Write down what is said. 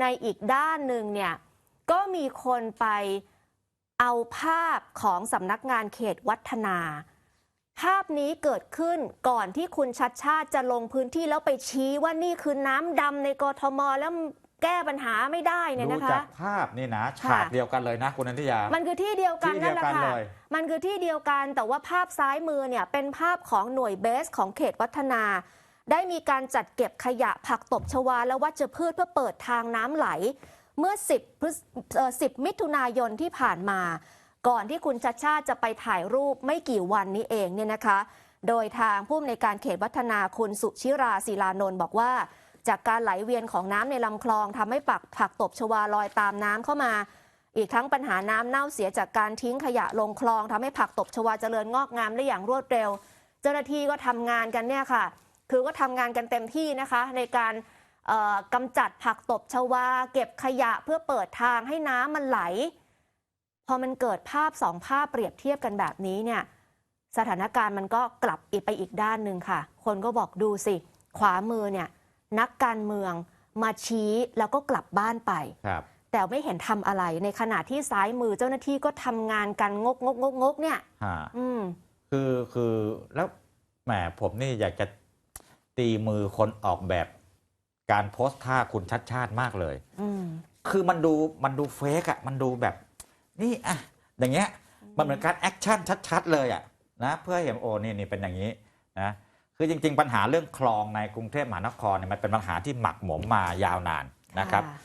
ในอีกด้านหนึ่งเนี่ยก็มีคนไปเอาภาพของสำนักงานเขตวัฒนา ภาพนี้เกิดขึ้นก่อนที่คุณชัดชาติจะลงพื้นที่แล้วไปชี้ว่านี่คือน้ำดำในกทมแล้วแก้ปัญหาไม่ได้เนี่ยดูนะจาคะกภาพนี่นะค่ะฉากเดียวกันเลยนะคุณนันทิยา มันคือที่เดียวกันที่เดีนั่ยนวแหละกันค่ะเลยมันคือที่เดียวกันแต่ว่าภาพซ้ายมือเนี่ยเป็นภาพของหน่วยเบสของเขตวัฒนา ได้มีการจัดเก็บขยะผักตบชวาและวัชพืชเพื่อเปิดทางน้ำไหล เมื่อ 10อ10 มิถุนายนที่ผ่านมา ก่อนที่คุณชัดชาติจะไปถ่ายรูปไม่กี่วันนี้เองเนี่ยนะคะ โดยทางผู้อำนวยการเขตวัฒนาคุณสุชิราศิลานนท์บอกว่า จากการไหลเวียนของน้ำในลำคลองทำให้ปักผักตบชวาลอยตามน้ำเข้ามาอีกทั้งปัญหาน้ำเน่าเสียจากการทิ้งขยะลงคลองทำให้ผักตบชวาเจริญงอกงามได้อย่างรวดเร็ว เจ้าหน้าที่ก็ทำงานกันเนี่ยค่ะ คือก็ทำงานกันเต็มที่นะคะ ในการเอ่อกำจัดผักตบชวา เก็บขยะเพื่อเปิดทางให้น้ำมันไหล พอมันเกิดภาพสองภาพเปรียบเทียบกันแบบนี้เนี่ยสถานการณ์มันก็กลับอีกไปอีกด้านหนึ่งค่ะ คนก็บอกดูสิ ขวามือเนี่ยนักการเมืองมาชี้แล้วก็กลับบ้านไปครับแต่ไม่เห็นทำอะไร ในขณะที่ซ้ายมือเจ้าหน้าที่ก็ทำงานกันงกงกงกงกเนี่ยฮะอืมคือคือแล้วแหมผมนี่อยากจะ ตีมือคนออกแบบการโพสต์ท่าคุณชัดชาติมากเลยอืมคือมันดูมันดูเฟกอะมันดูแบบ นี่อะอย่างเงี้ยมันเหมือนการแอคชั่นชัดๆเลยอะนะเพื่อให้เห็นโอ้นี่นี่เป็นอย่างนี้นะคือจริง ๆ ปัญหาเรื่องคลองในกรุงเทพมหานครเนี่ยมันเป็นปัญหาที่หมักหมมมายาวนานนะครับค่ะ